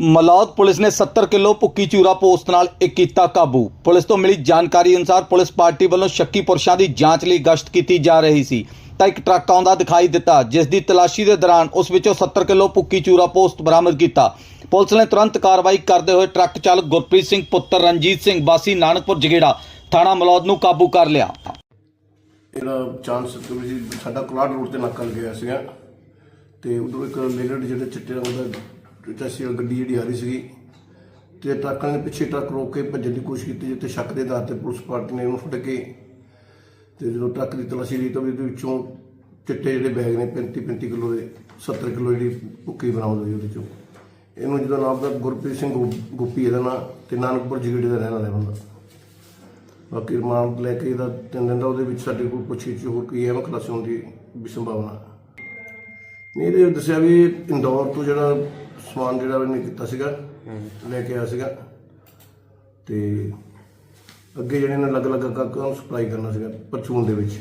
Malaud police ਨੇ 70 kilo ਭੁੱਕੀ ਚੂਰਾ post ਨਾਲ ਇੱਕ ਕੀਤਾ ਕਾਬੂ। ਪੁਲਿਸ ਤੋਂ ਮਿਲੀ ਜਾਣਕਾਰੀ ਅਨੁਸਾਰ ਪੁਲਿਸ ਪਾਰਟੀ ਵੱਲੋਂ ਸ਼ੱਕੀ ਪੁਰਸ਼ਾਂ ਦੀ ਜਾਂਚ ਲਈ ਗਸ਼ਤ ਕੀਤੀ ਜਾ ਰਹੀ ਸੀ। ਤਾਂ ਇੱਕ ਟਰੱਕ ਆਉਂਦਾ ਦਿਖਾਈ ਦਿੱਤਾ, ਜਿਸ ਦੀ ਤਲਾਸ਼ੀ ਦੇ ਦੌਰਾਨ ਉਸ ਵਿੱਚੋਂ 70 ਕਿਲੋ ਭੁੱਕੀ ਚੂਰਾ ਪੋਸਟ ਬਰਾਮਦ ਕੀਤਾ। ਪੁਲਿਸ ਨੇ ਤੁਰੰਤ ਕਾਰਵਾਈ ਕਰਦੇ ਹੋਏ ਟਰੱਕ ਚਾਲਕ ਗੁਰਪ੍ਰੀਤ ਸਿੰਘ, ਪੁੱਤਰ ਰਣਜੀਤ ਸਿੰਘ, ਵਾਸੀ ਨਾਨਕਪੁਰ ਜਗੇੜਾ ਥਾਣਾ ਮਲੌਦ ਨੂੰ ਕਾਬੂ ਕਰ ਲਿਆ। ਇਹਦਾ ਚਾਂਸ ਸਾਡਾ ਕਲਾੜ ਰੋਡ ਤੇ ਨਾਕਾ ਲੱਗਿਆ ਸੀਗਾ। ਤੇ ਉਧਰੋਂ ਇੱਕ ਲੇਗੜ ਜਿਹੜੇ ਚਿੱਟੇ ਰੰਗ ਦਾ ਟੈਸੀ ਗੱਡੀ ਜਿਹੜੀ ਆ ਰਹੀ ਸੀਗੀ ਤੇ ਟਰੱਕਾਂ ਨੇ ਪਿੱਛੇ ਟਰੱਕ ਰੋਕ ਕੇ ਭੱਜਣ ਦੀ ਕੋਸ਼ਿਸ਼ ਕੀਤੀ, ਜਿੱਥੇ ਸ਼ੱਕ ਦੇ ਆਧਾਰ ਤੇ ਪੁਲਿਸ ਪਾਰਟੀ ਨੇ ਉਹਨੂੰ ਫੜ ਕੇ ਤੇ ਜਦੋਂ ਟਰੱਕ ਦੀ ਤਲਾਸ਼ੀ ਲਈ ਤਾਂ ਉਹਦੇ ਵਿੱਚੋਂ ਚਿੱਟੇ ਜਿਹੜੇ ਬੈਗ ਨੇ 35 35 ਕਿਲੋ ਦੇ 70 ਕਿਲੋ ਜਿਹੜੀ ਭੁੱਕੀ ਬਰਾਮਦ ਹੋਈ ਉਹਦੇ ਚੋਂ। ਇਹਨੂੰ ਜਦੋਂ ਨਾਮ ਦਾ ਗੁਰਪ੍ਰੀਤ ਸਿੰਘ ਗੋ- ਗੋਪੀ ਇਹਦਾ ਨਾਂ ਤੇ ਨਾਨਕਪੁਰ ਜਿਗੜੇ ਦਾ ਰਹਿਣ ਵਾਲਾ ਬੰਦਾ। ਬਾਕੀ ਰਿਮਾਂਡ ਲੈ ਕੇ ਇਹਦਾ ਤਿੰਨ ਦਿਨ ਦਾ ਉਹਦੇ ਵਿੱਚ ਸਾਡੇ ਕੋਲ ਪੁੱਛੀ ਹੋਰ ਕੀ ਐਵੇਂ ਖਲਾਸੀ ਹੋਣ ਦੀ ਵੀ ਸੰਭਾਵਨਾ। ਨਹੀਂ ਇਹ ਦੱਸਿਆ ਵੀ ਇੰਦੌਰ ਤੋਂ ਜਿਹੜਾ ਸਮਾਨ ਜਿਹੜਾ ਉਹਨੇ ਕੀਤਾ ਸੀਗਾ ਲੈ ਕੇ ਆਇਆ ਸੀਗਾ। ਤੇ ਅੱਗੇ ਜਿਹੜੇ ਨੇ ਅਲੱਗ-ਅਲੱਗ ਕਾਕਾਂ ਨੂੰ ਸਪਲਾਈ ਕਰਨਾ ਸੀਗਾ ਪਰਚੂਨ ਦੇ ਵਿੱਚ।